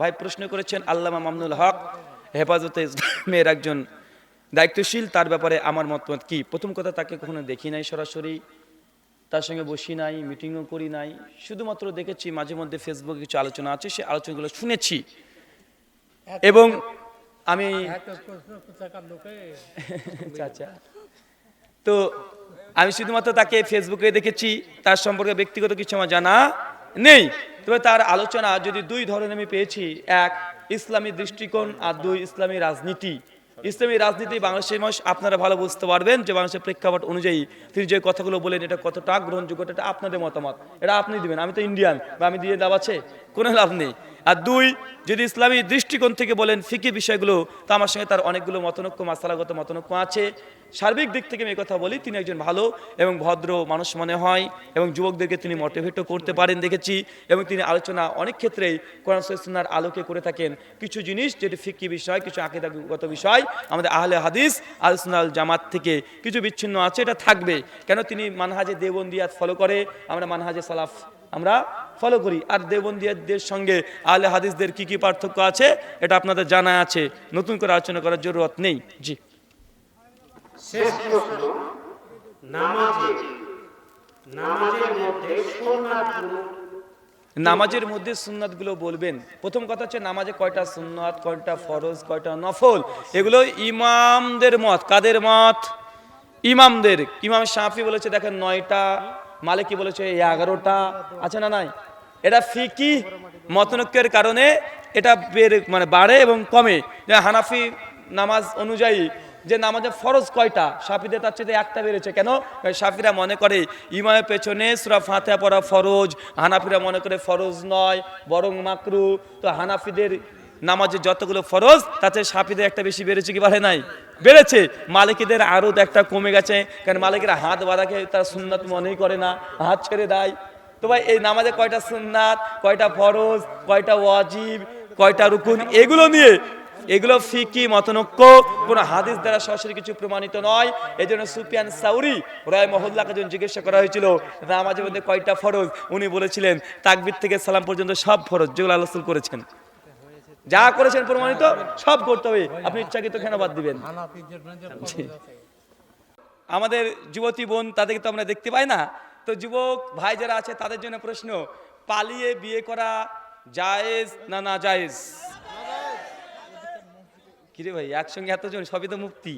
ভাই, প্রশ্ন করেছেন আল্লামা মামনুল হক, হেফাজতে ইসলামের একজন দায়িত্বশীল, তার ব্যাপারে আমার মতামত কি? প্রথম কথা, তাকে কখনো দেখি নাই সরাসরি। তার সঙ্গে বসি নাই মিটিংও করি নাই। শুধুমাত্র দেখেছি মাঝে মধ্যে ফেসবুকে কিছু আলোচনা আছে সেই আলোচনাগুলো শুনেছি। এবং আমি আচ্ছা আচ্ছা। তো আমি শুধুমাত্র তাকে ফেসবুকে দেখেছি তার সম্পর্কে ব্যক্তিগত কিছু আমার জানা নেই। তবে তার আলোচনা যদি দুই ধরনের আমি পেয়েছি এক ইসলামী দৃষ্টিকোণ আর দুই ইসলামী রাজনীতি। ইসলামী রাজনীতি বাংলাদেশের মানুষ আপনারা ভালো বুঝতে পারবেন যে বাংলাদেশের প্রেক্ষাপট অনুযায়ী তিনি যে কথাগুলো বলেন, এটা কতটা গ্রহণযোগ্য, এটা আপনাদের মতামত? এটা আপনি দিবেন, আমি তো ইন্ডিয়ান বা আমি দিয়ে লাভ আছে, কোনো লাভ নেই। আর দুই, যদি ইসলামী দৃষ্টিকোণ থেকে বলেন ফিকি বিষয়গুলো, তো আমার সঙ্গে তার অনেকগুলো মতনৈক্য, মাসালাগত মতনৈক্য আছে। সার্বিক দিক থেকে আমি কথা বলি, তিনি একজন ভালো এবং ভদ্র মানুষ মনে হয়, এবং যুবকদেরকে তিনি মোটিভেটও করতে পারেন, দেখেছি। এবং তিনি আলোচনা অনেক ক্ষেত্রেই কোরআন আলোকে করে থাকেন। কিছু জিনিস যেটি ফিকি বিষয়, কিছু আকিদাগত বিষয়, আমাদের আহলে হাদিস আলোচনাল জামাত থেকে কিছু বিচ্ছিন্ন আছে, এটা থাকবে। কেন তিনি মানহাজে দেবন্দিয়াত ফলো করে? আমরা মানহাজে সালাফ আমরা ফলো করি। আর দেবন্দিয়াদের সঙ্গে আহলে হাদিসদের কি কি পার্থক্য আছে এটা আপনাদের জানা আছে। নতুন করে আলোচনা করার জরুরত নেই। জি। শেষ প্রশ্ন নামাজে নামাজের মধ্যে নামাজের মধ্যে সুন্নাতগুলো বলবেন। প্রথম কথা হচ্ছে নামাজে কয়টা সুন্নাত কয়টা ফরজ কয়টা নফল? এগুলো ইমামদের মত। কাদের মত? ইমামদের। ইমাম শাফি বলেছে দেখেন নয়টা মালিকি বলেছে, এই এগারোটা আছে না নাই? এটা ফিকি মতনৈক্যের কারণে এটা বেড়ে মানে বাড়ে এবং কমে। হানাফি নামাজ অনুযায়ী যে নামাজে ফরজ কয়টা? সাফিদের তার চেয়ে একটা বেড়েছে। কেন? সাফিরা মনে করে, ইমামের পেছনে সুরা ফাতেহা পড়া ফরজ, হানাফিরা মনে করে ফরজ নয়, বরং মাকরু। তো হানাফিদের নামাজে যতগুলো ফরজ, তাতে সাফিদের একটা বেশি বেড়েছে কি বাড়ে নাই? বেড়েছে। মালিকীদের আরও একটা কমে গেছে, কারণ মালিকেরা হাত বাঁধাকে তারা সুন্নাত মনেই করে না, হাত ছেড়ে দেয়। তো ভাই, এই নামাজে কয়টা সুন্নাত, কয়টা ফরজ, কয়টা ওয়াজিব, কয়টা রুকুন, এগুলো নিয়ে, এগুলো ফিকি, মতনক্য, কোন হাদিস দ্বারা সরাসরি কিছু প্রমাণিত নয়। এই জন্য সুপিয়ান সাউরি রায় মহল্লাকে যখন জিজ্ঞাসা করা হয়েছিল নামাজের মধ্যে কয়টা ফরজ? উনি বলেছিলেন, তাকবির থেকে সালাম পর্যন্ত সব ফরজ, যেগুলো আলোচনা করেছেন। যা করেছেন প্রমাণিত, সব করতে হবে। আপনি ইচ্ছাকৃত কেন বাদ দিবেন আমাদের যুবতী বোন, তাদেরকে তো আমরা দেখতে পাই না। তো যুবক, ভাই যারা আছে, তাদের জন্য প্রশ্ন, পালিয়ে বিয়ে করা জায়েজ না না জায়েজ? কিরে ভাই, একসঙ্গে এতজন, সবই তো মুক্তি।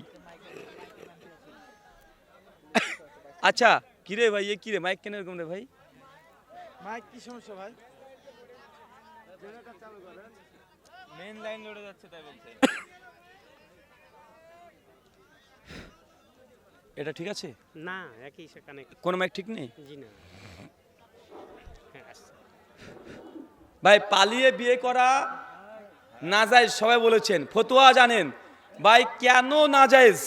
আচ্ছা কিরে ভাই, এ কিরে মাইক কেন এরকম রে ভাই? মাইক কি সমস্যা ভাই? মেন লাইন লড়ে যাচ্ছে তাই বলছে। এটা ঠিক আছে? না একই সেখানে। কোনো মাইক ঠিক নেই? জি না। হ্যাঁ, ভাই পালিয়ে বিয়ে করা না যায় সবাই বলেছেন। ফতোয়া জানেন। ভাই কেন না যায়জ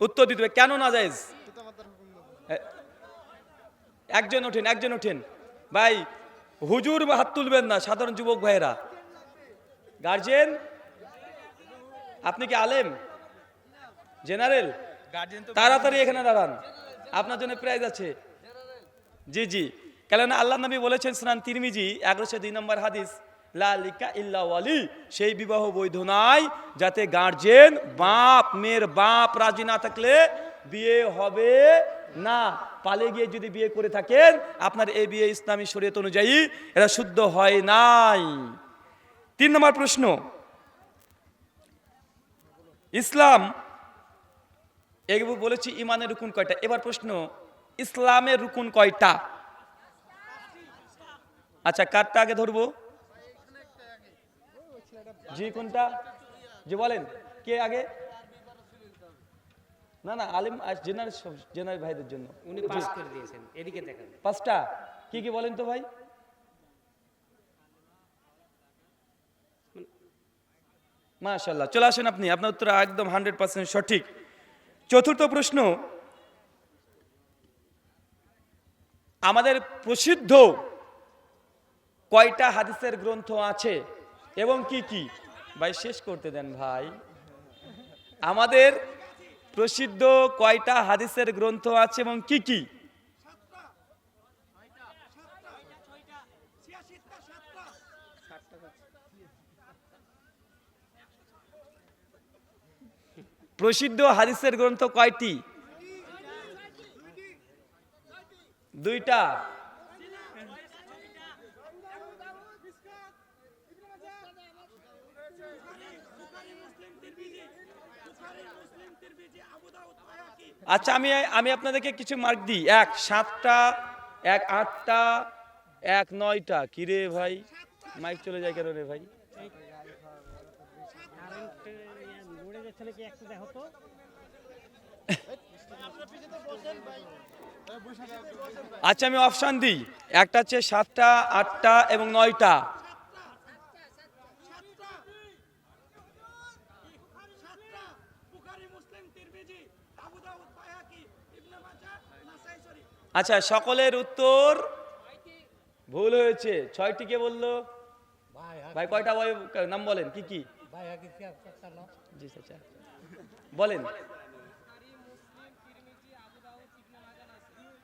উত্তর দিতে কেন না যায়জ এ- একজন ওঠেন একজন ওঠেন। ভাই হুজুর হাত তুলবেন না সাধারণ যুবক ভাইয়েরা। গার্জেন আপনি কি আলেম? জেনারেল তাড়াতাড়ি এখানে দাঁড়ান। আপনার জন্য প্রাইজ আছে। জি জি। কেননা আল্লাহ নবী বলেছেন স্নান তিরমিজি এগারোশো দুই নম্বর হাদিস লা লিকা ইল্লা ওয়ালি সেই বিবাহ বৈধ নাই যাতে গার্জেন বাপ মেয়ের বাপ রাজি না থাকলে বিয়ে হবে না। পালে গিয়ে যদি বিয়ে করে থাকেন আপনার এ বিয়ে ইসলামী শরীয়ত অনুযায়ী এটা শুদ্ধ হয় নাই। তিন নম্বর প্রশ্ন। ইসলাম এগুলো বলেছি ইমানের রুকুন কয়টা? এবার প্রশ্ন ইসলামের রুকুন কয়টা? আচ্ছা কারটা আগে ধরবো। জি কোনটা? জি বলেন কে আগে? না না আলিম জেনারেল জেনারেল ভাইদের জন্য। উনি পাস করে দিয়েছেন এদিকে দেখেন। পাঁচটা? কি কি বলেন তো ভাই? মাশাল্লাহ চলে আসেন আপনি। আপনার উত্তর একদম হান্ড্রেড পার্সেন্ট সঠিক। চতুর্থ প্রশ্ন, আমাদের প্রসিদ্ধ কয়টা হাদিসের গ্রন্থ আছে এবং কি কি? ভাই, শেষ করতে দেন ভাই। আমাদের প্রসিদ্ধ কয়টা হাদিসের গ্রন্থ আছে এবং কি কি? প্রসিদ্ধ হাদিসের গ্রন্থ কয়টি? দুইটা। আচ্ছা আমি আমি আপনাদেরকে কিছু মার্ক দিই। এক, সাতটা, এক, আটটা, এক, নয়টা। কিরে ভাই? মাইক চলে যায় কেন রে ভাই? আচ্ছা আমি অপশান দিই। একটা হচ্ছে সাতটা আটটা এবং নয়টা। আচ্ছা সকলের উত্তর ভুল হয়েছে। ছয়টি কে বলল? ভাই কয়টা বই নাম বলেন কি কি? বলেন।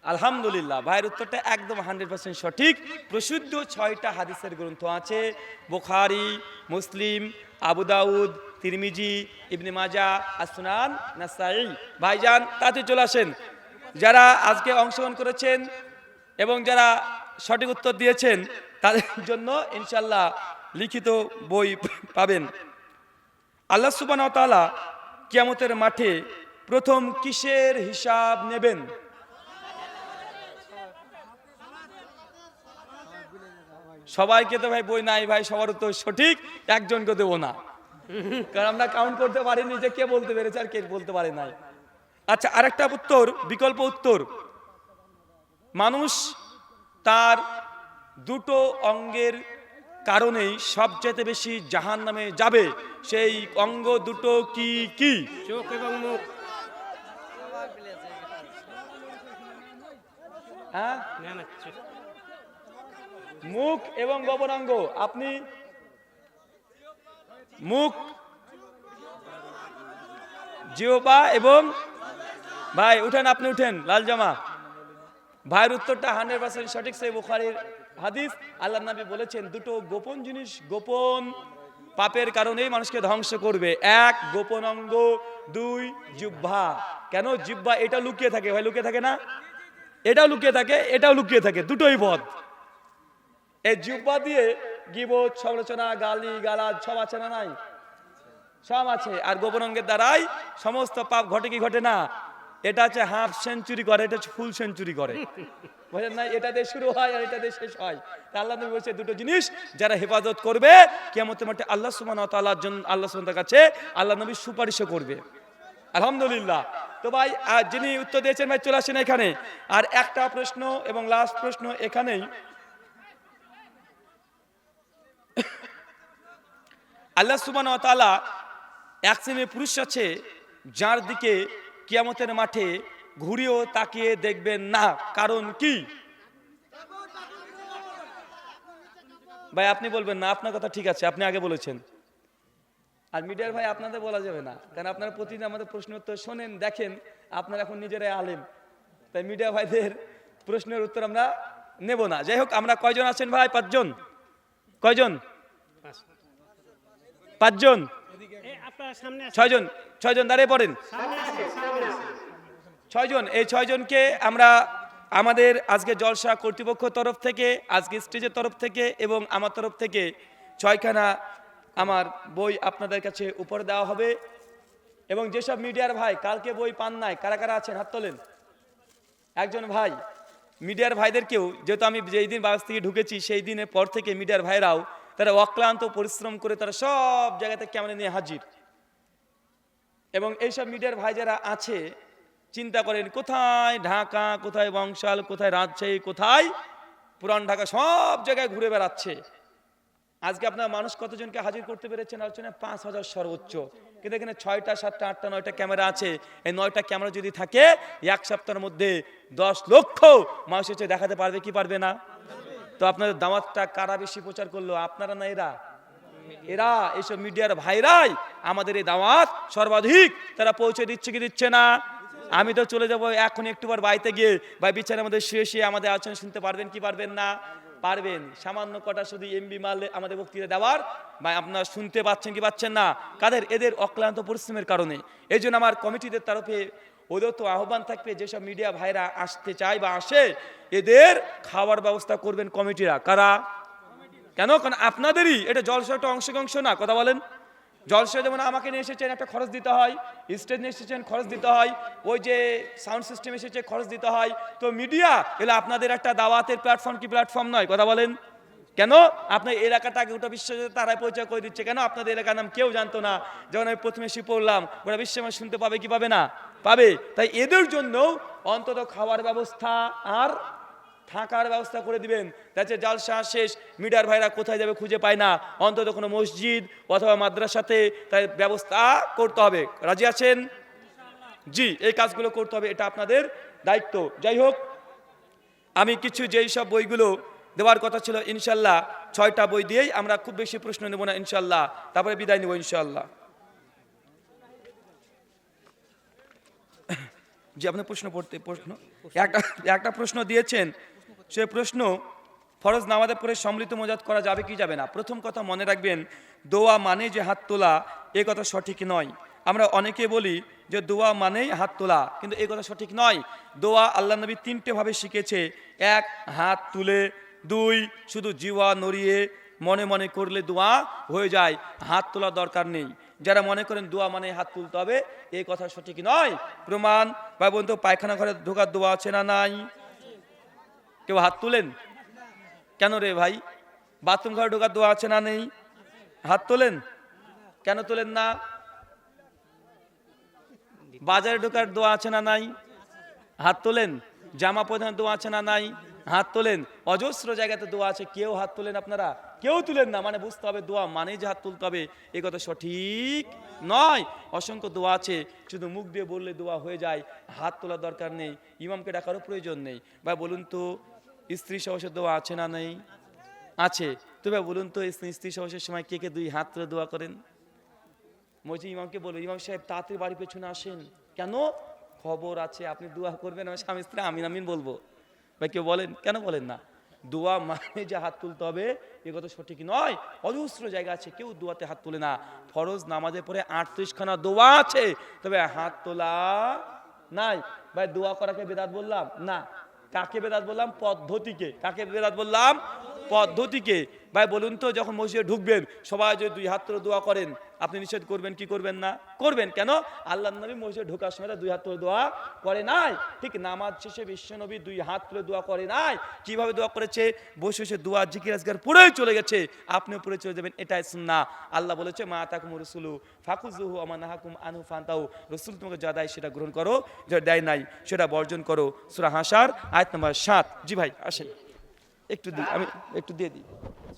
আলহামদুলিল্লাহ, ভাইয়ের উত্তরটা একদম হান্ড্রেড পার্সেন্ট সঠিক প্রসিদ্ধ ছয়টা হাদিসের গ্রন্থ আছে। বোখারি, মুসলিম, আবু দাউদ, তিরমিজি, ইবনে মাজা আসনান নাসাই ভাইজান তাতে চলে আসেন। যারা আজকে অংশগ্রহণ করেছেন এবং যারা সঠিক উত্তর দিয়েছেন, তাদের জন্য ইনশাল্লাহ লিখিত বই পাবেন। আল্লাহ সুবান তালা কিয়ামতের মাঠে প্রথম কিসের হিসাব নেবেন? সবাইকে তো ভাই বই নাই ভাই, সবার তো সঠিক, একজনকে দেবো না। কারণ আমরা কাউন্ট করতে পারিনি যে কে বলতে পেরেছে আর কে বলতে পারে নাই। আচ্ছা আরেকটা উত্তর, বিকল্প উত্তর। মানুষ তার দুটো অঙ্গের কারণেই সবচেয়ে বেশি জাহান নামে যাবে সেই অঙ্গ দুটো কি কি? চোখ এবং মুখ। হ্যাঁ? মুখ এবং গোপনাঙ্গ আপনি? মুখ। জিওবা এবং? ভাই উঠেন আপনি উঠেন লাল জামা। ভাইয়ের উত্তরটা হান্ড্রেড পার্সেন্ট সঠিক সেই বুখারির হাদিস আল্লাহ নবী বলেছেন, দুটো গোপন জিনিস গোপন পাপের কারণেই মানুষকে ধ্বংস করবে। এক, গোপন অঙ্গ, দুই, জিহ্বা। কেন জিহ্বা? এটা লুকিয়ে থাকে, ভাই, লুকিয়ে থাকে না? এটাও লুকিয়ে থাকে, এটাও লুকিয়ে থাকে, দুটোই বধ এই জিহ্বা দিয়ে গিবত, সমালোচনা, গালি, গালাজ, সব আছে না নাই? সব আছে। আর গোপন অঙ্গের দ্বারাই সমস্ত পাপ ঘটে কি ঘটে না? এটা হচ্ছে হাফ সেঞ্চুরি করে, এটা হচ্ছে ফুল সেঞ্চুরি করে। বুঝলেন না? এটা দিয়ে শুরু হয় আর এটা দিয়ে শেষ হয়। আল্লাহ নবী বলছে, দুটো জিনিস যারা হেফাজত করবে কেমন মাঠে আল্লাহ সুমান তাল্লাহর জন্য, আল্লাহ সুমান কাছে আল্লাহ নবী সুপারিশও করবে। আলহামদুলিল্লাহ। তো ভাই যিনি উত্তর দিয়েছেন, ভাই, চলে আসেন এখানে। আর একটা প্রশ্ন এবং লাস্ট প্রশ্ন এখানেই। আল্লাহ সুবান তালা এক শ্রেণির পুরুষ আছে, যার দিকে কিয়ামতের মাঠে ঘুরিয়েও তাকিয়ে দেখবেন না। কারণ কি? ভাই, আপনি বলবেন না, আপনার কথা ঠিক আছে, আপনি আগে বলেছেন। আর মিডিয়ার ভাই, আপনাদের বলা যাবে না, কারণ আপনারা প্রতিদিন আমাদের প্রশ্ন উত্তর শোনেন, দেখেন, আপনারা এখন নিজেরাই আলেম। তাই মিডিয়া ভাইদের প্রশ্নের উত্তর আমরা নেব না। যাই হোক, আমরা কয়জন আছেন ভাই? পাঁচজন। কয়জন? পাঁচজন। এই আপনার সামনে আছে। ছয়জন ছয়জন দাঁড়িয়ে পড়েন। ছয়জন এই ছয়জনকে আমরা আমাদের আজকে জলসা কর্তৃপক্ষ তরফ থেকে আজকে স্টেজের তরফ থেকে এবং আমার তরফ থেকে ছয়খানা আমার বই আপনাদের কাছে উপরে দেওয়া হবে। এবং যেসব মিডিয়ার ভাই কালকে বই পান নাই কারা কারা আছেন? হাত তোলেন। একজন ভাই মিডিয়ার ভাইদেরকেও যেহেতু আমি যেই দিন বাস থেকে ঢুকেছি সেই দিনের পর থেকে মিডিয়ার ভাইরাও তারা অক্লান্ত পরিশ্রম করে তারা সব জায়গাতে ক্যামেরা নিয়ে হাজির। এবং এইসব মিডিয়ার ভাই যারা আছে, চিন্তা করেন কোথায় ঢাকা, কোথায় বংশাল, কোথায় রাজশাহী, কোথায় পুরান ঢাকা, সব জায়গায় ঘুরে বেড়াচ্ছে। আজকে আপনার মানুষ কতজনকে হাজির করতে পেরেছেন আলোচনায় পাঁচ হাজার সর্বোচ্চ। কিন্তু এখানে ছয়টা, সাতটা, আটটা, নয়টা ক্যামেরা আছে। এই নয়টা ক্যামেরা যদি থাকে, এক সপ্তাহের মধ্যে দশ লক্ষ মানুষ হচ্ছে দেখাতে পারবে কি পারবে না? তো আপনাদের দাওয়াতটা কারা বেশি প্রচার করল? আপনারা না এরা? এরা এইসব মিডিয়ার ভাইরাই। আমাদের এই দাওয়াত সর্বাধিক। তারা পৌঁছে দিচ্ছে কি দিচ্ছে না? আমি তো চলে যাব এখন একটু পর বাড়িতে গিয়ে। বা বিছানার মধ্যে শুয়ে শুয়ে আমাদের আলোচনা শুনতে পারবেন কি পারবেন না? পারবেন। সামান্য কটা শুধু এমবি মারলে আমাদের বক্তৃতা দেওয়ার। বা আপনারা শুনতে পাচ্ছেন কি পাচ্ছেন না? কাদের? এদের অক্লান্ত পরিশ্রমের কারণে। এই আমার কমিটিদের তরফে ওদের তো আহ্বান থাকবে যেসব মিডিয়া ভাইরা আসতে চায় বা আসে, এদের খাওয়ার ব্যবস্থা করবেন কমিটিরা। কারা? কেন? কারণ আপনাদেরই। এটা জলসা একটা অংশাংশ না, কথা বলেন। জলসা যেমন আমাকে নিয়ে এসেছেন, একটা খরচ দিতে হয় স্টেজ নিয়ে এসেছেন, খরচ দিতে হয়, ওই যে সাউন্ড সিস্টেম এসেছে, খরচ দিতে হয়। তো মিডিয়া এগুলো আপনাদের একটা দাওয়াতের প্ল্যাটফর্ম কি প্ল্যাটফর্ম নয়, কথা বলেন। কেন? আপনার এলাকাটাকে গোটা বিশ্ব তারাই পরিচয় করে দিচ্ছে। কেন? আপনাদের এলাকার নাম কেউ জানতো না। যখন আমি প্রথমে এসে পড়লাম, গোটা বিশ্ব শুনতে পাবে কি পাবে না? পাবে। তাই এদের জন্য অন্তত খাওয়ার ব্যবস্থা আর থাকার ব্যবস্থা করে দিবেন। তাতে জালসা শেষ, মিডার ভাইরা কোথায় যাবে খুঁজে পায় না। অন্তত কোনো মসজিদ অথবা মাদ্রাসাতে তাই ব্যবস্থা করতে হবে। রাজি আছেন? জি, এই কাজগুলো করতে হবে, এটা আপনাদের দায়িত্ব। যাই হোক, আমি কিছু যেই সব বইগুলো দেওয়ার কথা ছিল, ইনশাল্লাহ ছয়টা বই দিয়েই আমরা খুব বেশি প্রশ্ন নেব না, ইনশাল্লাহ। তারপরে বিদায় নেব, ইনশাল্লাহ। যে আপনি প্রশ্ন পড়তে প্রশ্ন। একটা একটা প্রশ্ন দিয়েছেন সে প্রশ্ন ফরজ নামাজের পরে সম্মিলিত মোজাত করা যাবে কি যাবে না? প্রথম কথা মনে রাখবেন দোয়া মানে যে হাত তোলা এ কথা সঠিক নয়। আমরা অনেকে বলি যে দোয়া মানেই হাত তোলা কিন্তু এ কথা সঠিক নয়। দোয়া আল্লাহ নবী তিনটে ভাবে শিখেছে। এক হাত তুলে দুই শুধু জিওয়া নড়িয়ে মনে মনে করলে দোয়া হয়ে যায়। হাত তোলার দরকার নেই। যারা মনে করেন দোয়া মানে হাত তুলতে হবে, এই কথা সঠিক নয়। প্রমাণ বা বন্ধু পায়খানা ঘরে ঢোকার দোয়া আছে না নাই? কেউ হাত তুলেন? কেন রে ভাই? বাথরুম ঘরে ঢোকার দোয়া আছে না নেই? হাত তোলেন? কেন তোলেন না? বাজারে ঢোকার দোয়া আছে না নাই? হাত তোলেন? জামা পরিধান দোয়া আছে না নাই? হাত তোলেন। অজস্র জায়গাতে দোয়া আছে, কেউ হাত তোলেন আপনারা? কেউ তুলেন না মানে বুঝতে হবে দোয়া মানে যে হাত তুলতে হবে। এ কথা সঠিক নয়। অসংখ্য দোয়া আছে, শুধু মুখ দিয়ে বললে দোয়া হয়ে যায়। হাত তোলার দরকার নেই, ইমামকে ডাকারও প্রয়োজন নেই। বা বলুন তো, স্ত্রী সহসের দোয়া আছে না নেই? আছে। তবে বলুন তো, স্ত্রী- স্ত্রী সহসের সময় কে কে দুই হাত তুলে দোয়া করেন? মজি ইমামকে বলব ইমাম সাহেব, তাড়াতাড়ি বাড়ি পেছনে আসেন। কেন? খবর আছে, আপনি দোয়া করবেন, আমার স্বামী স্ত্রী, আমিন আমিন বলব। ভাই কেউ বলেন, কেন বলেন না? দোয়া মানে যে হাত তুলতে হবে, এ কথা সঠিক নয়। অজস্র জায়গা আছে, কেউ দোয়াতে হাত তোলে না। ফরজ নামাজের পরে আটত্রিশখানা দোয়া আছে। তবে হাত তোলা নাই। ভাই, দোয়া করাকে বেদাত বললাম? না। কাকে বেদাত বললাম? পদ্ধতিকে। কাকে বেদাত বললাম? পদ্ধতিকে। ভাই, বলুন তো, যখন মসজিদে ঢুকবেন, সবাই যদি দুই হাত তুলে দোয়া করেন, আপনি নিষেধ করবেন, কি করবেন না? করবেন কেন? আল্লাহ নবী মসজিদে ঢোকার সময় দুই হাত দোয়া করে নাই। ঠিক নামাজ শেষে বিশ্ব নবী দুই হাত তুলে দোয়া করে নাই। কীভাবে দোয়া করেছে? বসে বসে দোয়া, জিকির, আজগার পড়েই চলে গেছে। আপনিও পড়ে চলে যাবেন, এটাই সুন্না আল্লাহ বলেছে, মা তাকুম রসুলু ফাকুজুহু আমানা হাকুম আনহু ফান্তাউ রসুল তোমাকে যা দেয় সেটা গ্রহণ করো, যা দেয় নাই সেটা বর্জন করো। সুরা হাসার আয়াত নাম্বার সাত। জি ভাই, আসেন। একটু দিই আমি একটু দিয়ে দিই।